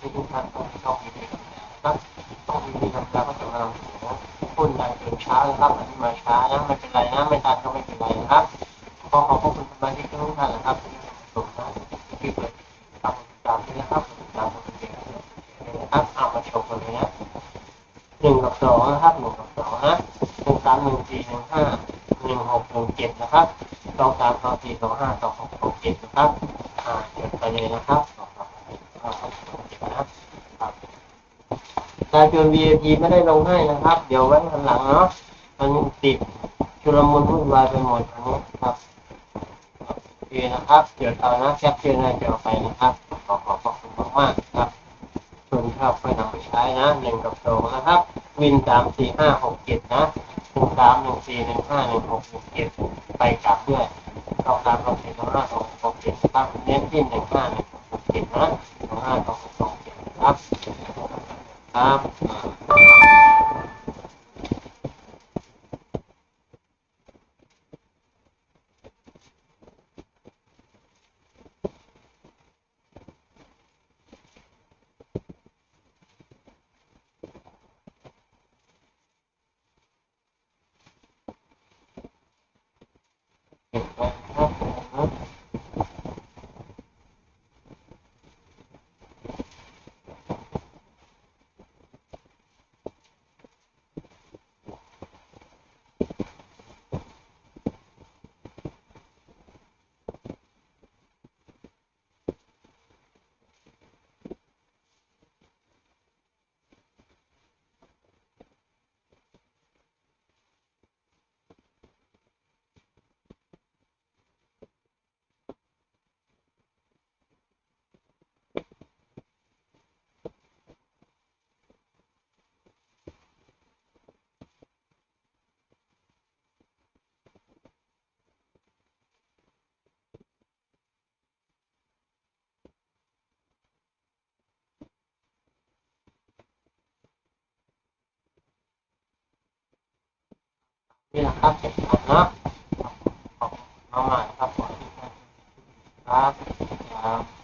ที่ทุกท่านต้องต้องมีครับต้องมีดีกับการพัฒนาของคุณใดตื่นช้านะครับอันนี้มาช้านะไม่เป็นไรนะไม่ทันก็ไม่เป็นไรนะครับขอขอบคุณสมาชิกทุกท่านนะครับที่ส่งมาที่เปิดตามตามนี้นะครับตามคนเดียวนะครับเอามาชมกันเลยนะหนึ่งกับสองนะครับหนึ่งกับสองนะหนึ่งสามหนึ่งสี่หนึ่งห้าหนึ่งหกหนึ่งเจ็ดนะครับสองสามสองสี่สองห้าสองหกสองเจ็ดนะครับอ่าเดี๋ยวไปเลยนะครับสองสามสองหกสองเจ็ดนะครับ การจน VIP ไม่ได้ลงให้นะครับ เดี๋ยวไว้ข้างหลังเนาะมันติดชุลมุนวุ่นวายไปหมดอันนี้ครับโอเคนะครับ เดี๋ยวเอานะแคปเจอร์หน้าจอไปนะครับ ขอขอบคุณมากๆครับส่วนข้าวค่อยนำไปใช้นะหนึ่งกับสองนะครับ วินสามสี่ห้าหกเจ็ดนะหนึ่งสามหนึ่งสี่หนึ่งห้าหนึ่งหกหนึ่งเจ็ดไปกลับด้วยสองสามสองสี่สองห้าสองหกสองเจ็ดครับเน้นที่หนึ่งห้าหนึ่งหกเจ็ดนะสองห้าสองหกสองเจ็ดครับ ครับ นี่แหละครับเสร็จหมดแล้วขอบคุณมากนะครับขอให้ทุกท่านครับ